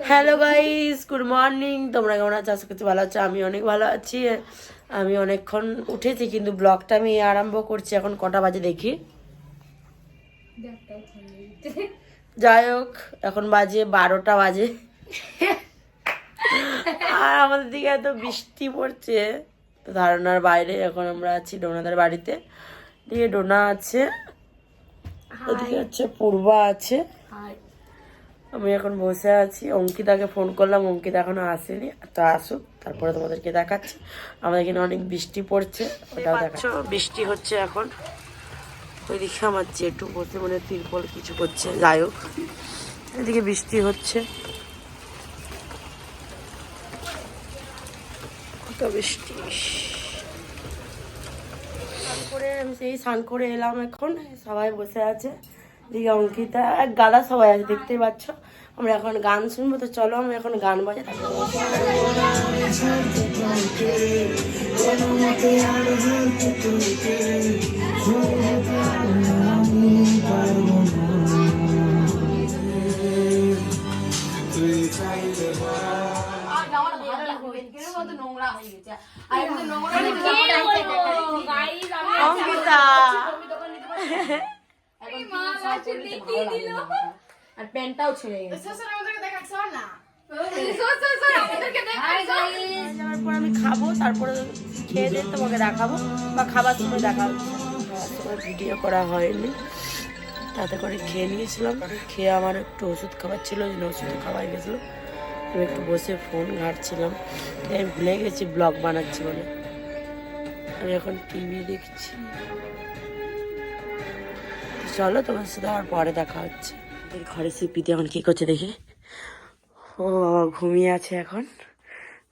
Hello guys good morning তোমরা কেমন আছো? আশা করছি ভালো আছো। আমি অনেক ভালো আছি। আমি অনেকক্ষণ উঠেছি কিন্তু ব্লগটা আমি আরম্ভ করছি এখন কটা বাজে দেখি। যাই হোক এখন বাজে বারোটা বাজে। আর আমাদের দিকে এত বৃষ্টি পড়ছে ধারণার বাইরে এখন আমরা আছি ডোনাদের বাড়িতে। দিকে ডোনা আছে ওদিকে হচ্ছে পূর্বা আছে। আমি এখন বসে আছি। অঙ্কিতাকে ফোন করলাম অঙ্কিতা এখনও আসেনি। তো আসুক তারপরে তোমাদেরকে দেখাচ্ছি। আমাদের এখানে অনেক বৃষ্টি পড়ছে ওটাও দেখাচ্ছ। বৃষ্টি হচ্ছে এখন। ওইদিকে আমার জেঠু বসে মানে তিরপল কিছু করছে যাই হোক। এদিকে বৃষ্টি হচ্ছে। কত বৃষ্টি করে আমি সেই স্নান করে এলাম এখন সবাই বসে আছে। দিকে অঙ্কিতা এক গাদা সবাই আছে দেখতেই পাচ্ছ? আমরা এখন গান শুনব তো চলো আমি এখন গান বাজে অঙ্কিতা। আর প্যান্টটাও ছিঁড়ে গেছে। আমি খাব তারপরে খেয়ে দিয়ে তোমাকে দেখাবো বা খাবার সময় দেখা হচ্ছে ভিডিও করা হয়নি। তাতে করে খেয়ে নিয়েছিলাম। খেয়ে আমার একটু ওষুধ খাবার ছিল ওই জন্য ওষুধ খাওয়াই গেছিল। আমি একটু বসে ফোন ঘাটছিলাম। আমি ভুলে গেছি ব্লগ বানাচ্ছি বলে। আমি এখন টিভি দেখছি। চলো, তোমার সাথে আমার পরে দেখা হচ্ছে। ঘরে সিপিতে এখন কি করছে দেখি? ও বাবা, ঘুমিয়ে আছে এখন।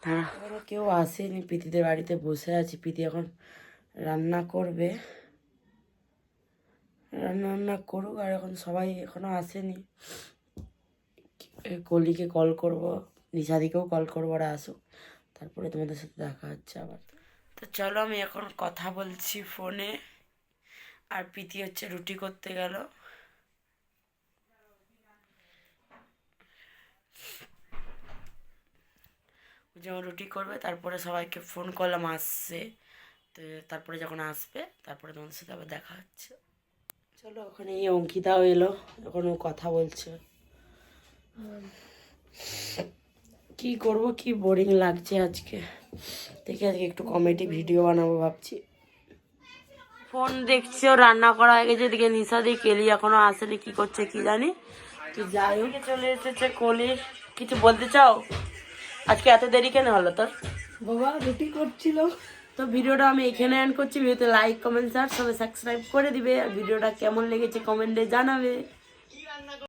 দাঁড়া। কেউ আসেনি পিতিদের বাড়িতে বসে আছি। পিতি এখন রান্না করবে। রান্না রান্না করুক, আর এখন সবাই এখনও আসেনি। কলিকে কল করব, নিশাদিকেও কল করব, ওরা আসুক। তারপরে তোমাদের সাথে দেখা হচ্ছে আবার। তো চলো, আমি এখন কথা বলছি ফোনে আর প্রীতি হচ্ছে রুটি করতে গেল। ও যখন রুটি করবে, তারপরে সবাইকে ফোন করলাম, আসছে। তো তারপরে যখন আসবে, তারপরে তোমাদের সাথে আবার দেখা হচ্ছে। চলো, ওখানে এই অঙ্কিতাও এলো। এখন ও কথা বলছে। কি করব, কি বোরিং লাগছে আজকে। দেখি আজকে একটু কমেডি ভিডিও বানাবো ভাবছি। ফোন দেখছি ও রান্না করা হয়ে গেছে এদিকে নিশা দিয়ে কেলি এখনও আসেনি কি করছে কি জানি। তো যাই হোক চলে এসেছে কলি। কিছু বলতে চাও? আজকে এত দেরি কেন হলো তোর? বাবা রুটি করছিল। তো ভিডিওটা আমি এখানে অ্যান্ড করছি ভিডিওতে লাইক কমেন্ট শেয়ার সবাই সাবস্ক্রাইব করে দিবে। আর ভিডিওটা কেমন লেগেছে কমেন্টে জানাবে।